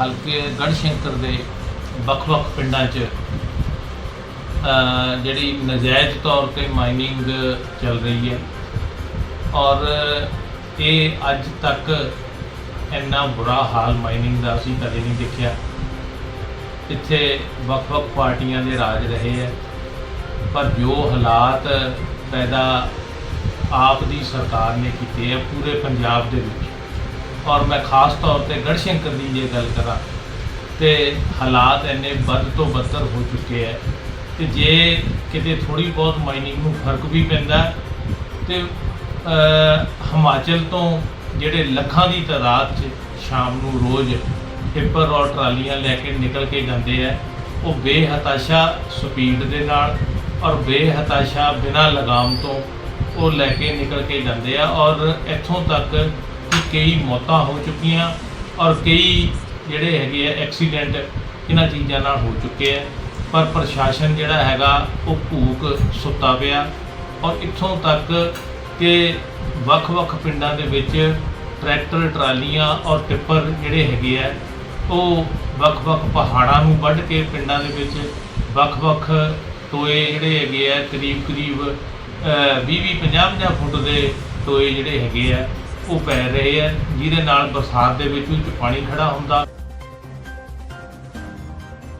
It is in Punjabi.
ਹਲਕੇ ਗੜਸ਼ੰਕਰ ਦੇ ਵੱਖ-ਵੱਖ ਪਿੰਡਾਂ 'ਚ ਜਿਹੜੀ ਨਜਾਇਜ਼ ਤੌਰ ਤੇ ਮਾਈਨਿੰਗ ਚੱਲ ਰਹੀ ਹੈ। ਔਰ ਇਹ ਅੱਜ ਤੱਕ ਇੰਨਾ ਬੁਰਾ ਹਾਲ ਮਾਈਨਿੰਗ ਦਾ ਅਸੀਂ ਕਦੇ ਨਹੀਂ ਦੇਖਿਆ। ਇੱਥੇ ਵੱਖ-ਵੱਖ ਪਾਰਟੀਆਂ ਦੇ ਰਾਜ ਰਹੇ ਹੈ। ਪਰ ਜੋ ਹਾਲਾਤ ਪੈਦਾ ਆਪ ਦੀ ਸਰਕਾਰ ਨੇ ਕੀਤੇ ਹੈ, ਪੂਰੇ ਪੰਜਾਬ ਦੇ ਵਿੱਚ। ਔਰ ਮੈਂ ਖਾਸ ਤੌਰ ਤੇ ਗੜਸ਼ੰਕਰ ਦੀ ਜੇ ਗੱਲ ਕਰਾਂ ਤੇ ਹਾਲਾਤ ਇੰਨੇ ਵੱਧ ਤੋਂ ਬੱਤਰ ਹੋ ਚੁੱਕੇ ਹੈ ਕਿ ਜੇ ਕਿਤੇ ਥੋੜੀ ਬਹੁਤ ਮਾਈਨਿੰਗ ਨੂੰ ਫ਼ਰਕ ਵੀ ਪੈਂਦਾ ਹੈ, ਤੇ ਹਿਮਾਚਲ ਤੋਂ ਜਿਹੜੇ ਲੱਖਾਂ ਦੀ ਤਾਦਾਦ 'ਚ ਸ਼ਾਮ ਨੂੰ ਰੋਜ਼ ਟਿੱਪਰ ਔਰ ਟਰਾਲੀਆਂ ਲੈ ਕੇ ਨਿਕਲ ਕੇ ਜਾਂਦੇ ਆ ਉਹ ਬੇਹਤਾਸ਼ਾ ਸਪੀਡ ਦੇ ਨਾਲ ਔਰ ਬੇਹਤਾਸ਼ਾ ਬਿਨਾਂ ਲਗਾਮ ਤੋਂ ਉਹ ਲੈ ਕੇ ਨਿਕਲ ਕੇ ਜਾਂਦੇ ਆ ਔਰ ਇੱਥੋਂ ਤੱਕ ਕਈ ਮੌਤਾਂ ਹੋ ਚੁੱਕੀਆਂ ਔਰ ਕਈ ਜਿਹੜੇ ਹੈਗੇ ਆ ਐਕਸੀਡੈਂਟ ਇਹਨਾਂ ਚੀਜ਼ਾਂ ਨਾਲ ਹੋ ਚੁੱਕੇ ਆ। ਪਰ ਪ੍ਰਸ਼ਾਸਨ ਜਿਹੜਾ ਹੈਗਾ, ਉਹ ਭੂਕ ਸੁੱਤਾ ਪਿਆ ਔਰ ਇੱਥੋਂ ਤੱਕ ਕਿ ਵੱਖ-ਵੱਖ ਪਿੰਡਾਂ ਦੇ ਵਿੱਚ ਟਰੈਕਟਰ, ਟਰਾਲੀਆਂ ਔਰ ਟਿੱਪਰ ਜਿਹੜੇ ਹੈਗੇ ਆ, ਉਹ ਵੱਖ-ਵੱਖ ਪਹਾੜਾਂ ਨੂੰ ਵੱਢ ਕੇ ਪਿੰਡਾਂ ਦੇ ਵਿੱਚ ਵੱਖ-ਵੱਖ ਟੋਏ ਜਿਹੜੇ ਹੈਗੇ ਆ, ਕਰੀਬ-ਕਰੀਬ 20-20 50-50 ਫੁੱਟ ਦੇ ਟੋਏ ਜਿਹੜੇ ਹੈਗੇ ਆ ਉਹ ਪੈ ਰਹੇ ਹੈ ਜਿਹਦੇ ਨਾਲ ਬਰਸਾਤ ਦੇ ਵਿੱਚ ਵਿੱਚ ਪਾਣੀ ਖੜਾ ਹੁੰਦਾ।